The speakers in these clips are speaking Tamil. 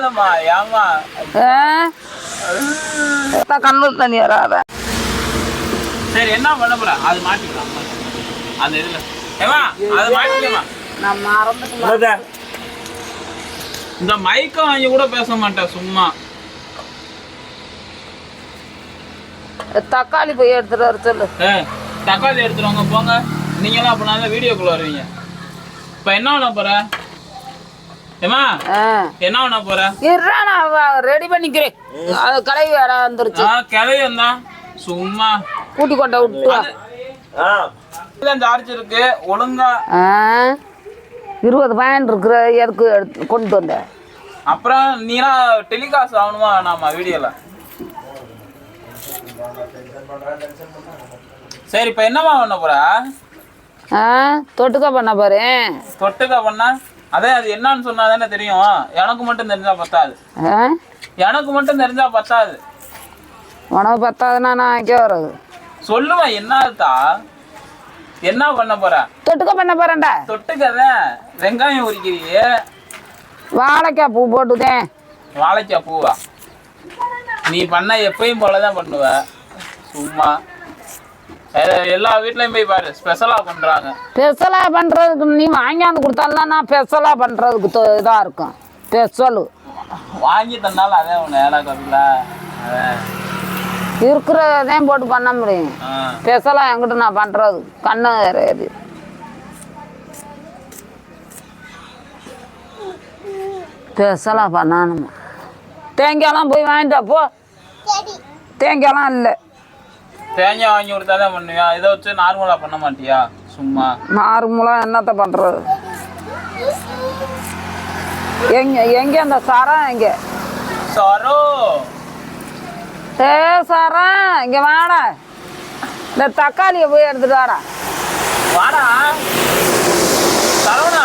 அழுவாதம்மா ஏமா கண்ணு தண்ணி வராத. சரி என்ன பண்ண போற? அது மாட்டிக்கலாம் அந்த இதுல. ஏமா அது மாட்டிக்கமா நான் மறந்துட்டு இந்த மைக்கம் வாங்கி கூட பேச மாட்டேன் சும்மா. தக்காளி போய் எடுத்துட்டு வர சொல்லு. தக்காளி எடுத்துருவாங்க போங்க. நீங்களாம் அப்படின்னா வீடியோக்குள்ள வருவீங்க. இப்போ என்ன பண்ண போற? ஏமா. என்ன பண்ண போற? இருடா நான் ரெடி பண்ணிக்கிறேன். அது கலவி வேற வந்துருச்சு. ஆ கிளவி சும்மா. கூட்டி கொண்ட விட்டு சார்ஜ் இருக்கு. ஒழுங்கா இருபது பாயிண்ட் இருக்கிற எதுக்கு கொண்டு வந்தேன் அப்புறம் நீலாம் டெலிகாஸ்ட் ஆகணுமா வேணாமா வீடியோல சரி இப்போ என்னம்மா பண்ண போற? ஆ தொட்டுக்க பண்ண பாரு தொட்டுக்க பண்ணா? அதே அது என்னன்னு சொன்னா தானே தெரியும். எனக்கு மட்டும் தெரிஞ்சா பத்தாது. எனக்கு மட்டும் தெரிஞ்சா பத்தாது. உனக்கு பத்தாதுன்னா நான் வைக்க வர்றது? சொல்லுமா என்னத்தா என்ன பண்ண போற? தொட்டுக்க பண்ண போறேன்டா. தொட்டுக்கத. வெங்காயம் உரிக்கிறீங்க வாழைக்காய் பூ போட்டுதேன் வாழைக்காய் பூவா? நீ பண்ண எப்பயும் போலதான் பண்ணுவ. சும்மா. எல்லா வீட்லயும் போய் பாரு ஸ்பெஷலா பண்றாங்க. ஸ்பெஷலாக பண்ணுறதுக்கு நீ வாங்கியாந்து கொடுத்தாலும் நான் ஸ்பெஷலாக பண்ணுறதுக்கு இதாக இருக்கும். ஸ்பெஷலு வாங்கி தந்தாலும் அதே ஒன்று ஏழா கபில? இருக்கிறதையும் போட்டு பண்ண முடியும். ஸ்பெஷலாக என்கிட்ட நான் பண்ணுறது கண்ணு ஏறியது ஸ்பெஷலாக பண்ணணுமா? தேங்காயெல்லாம் போய் வாங்கிட்டா போ. தேங்காயெல்லாம் இல்லை. தேங்காய் வாங்கி கொடுத்தாதான் பண்ணுவியா? இதை வச்சு நார்மலா பண்ண மாட்டியா? சும்மா. நார்மலாக என்னத்த பண்ணுறது எங்க எங்கே அந்த சரம் எங்கே? சரோ? ஏ சரம் இங்கே வாடா. இந்த தக்காளியை போய் எடுத்துட்டு வாடா. வாடா. சரவணா.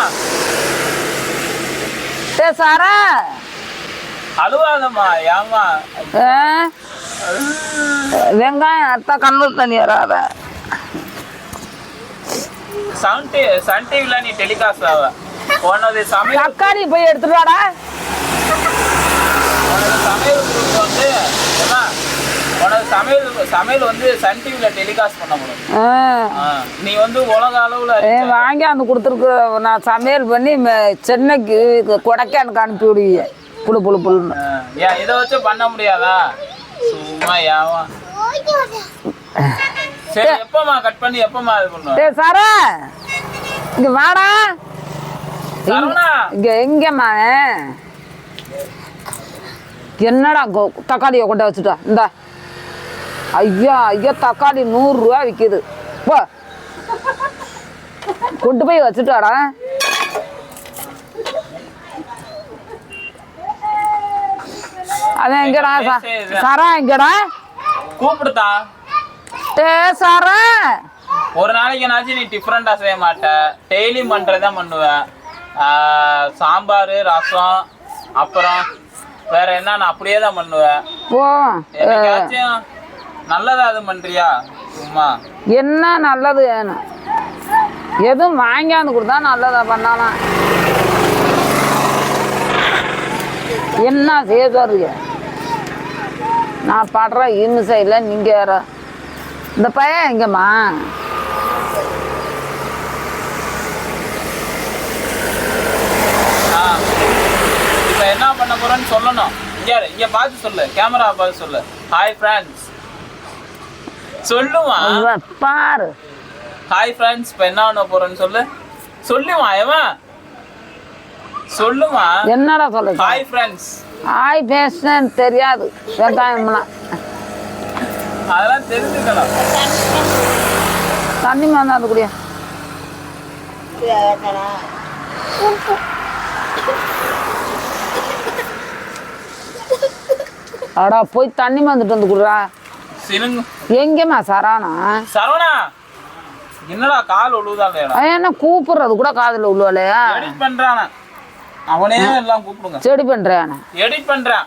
ஏ சரம் அழுவாதம்மா ஏமா வெங்காயம் அத்தா கண்ணு தண்ணி வராத. சன் டி சன் டிவில நீ டெலிகாஸ்ட் ஆவ. உனது சமையல் தக்காளி போய் எடுத்துட்டு சமையல் சமையல் வந்து சன் டிவில டெலிகாஸ்ட் பண்ண முடியும். ஆ. நீ வந்து உலக அளவுல வாங்கி அந்த கொடுத்துருக்கு நான் சமையல் பண்ணி சென்னைக்கு கொடைக்கானுக்கு அனுப்பி விடுவீங்க புழு புழு புழுன்னு. இதை வச்சு பண்ண முடியாதா? சும்மா ஏவா சரி எப்பமா கட் பண்ணி எப்பமா இது பண்ணுவ? ஏ சரா இங்க வாடா. சரவணா. இங்க எங்கம்மா என்னடா கொ- தக்காளியை கொண்டு வச்சுட்டா? இந்த. ஐயா ஐயா தக்காளி நூறுரூவா விற்கிது போ. கொண்டு போய் வச்சுட்டாடா. அவன் எங்கடா சரா எங்கடா? கூப்பிடுதா ஏ சரா. ஒரு நாளைக்குனாச்சும் நீ டிஃப்ரெண்டா செய்ய மாட்ட. டெய்லியும் பண்றதான் பண்ணுவ ஆ, சாம்பார் ரசம் அப்புறம் வேற என்ன நான் அப்படியே தான் பண்ணுவேன். என்னைக்காச்சும் நல்லதா அது பண்றியா? சும்மா. என்ன நல்லது எதுவும் வாங்கியாந்து கொடுத்தா நல்லதா பண்ணலாம் என்ன செய்ய சொல்றீங்க? நான் படுற இம்சை இல்லை நீங்க வேற இந்த பையன் எங்கம்மா? ஆ. இப்ப என்ன பண்ண போறேன்னு சொல்லணும். இங்க இங்க பார்த்து சொல்லு. கேமரா பார்த்து சொல்லு. ஹாய் ஃப்ரெண்ட்ஸ் சொல்லுமா? இவ பாரு. ஹாய் ஃப்ரெண்ட்ஸ் இப்போ என்ன பண்ண போறேன்னு சொல்லு. சொல்லுமா எவன்? சொல்லுமா. என்னடா சொல்லுது? ஹாய் ஃப்ரெண்ட்ஸ் ஆய் பேசுனேன்னு தெரியாது. வெங்காயம்லாம் அதெல்லாம் தெரிஞ்சுக்கலாம் தண்ணி மாந்தாந்து குடியா அடா போய் தண்ணி வந்துட்டு வந்து குடுறா. எங்கேம்மா சரானா சரவணா என்னடா கால் உழுவுதா என்ன கூப்பிடுறது கூட காதில் எடிட் பண்றானே? அவனே எல்லாம் கூப்பிடுங்க. செடி பண்றேன். எடிட் பண்றான்.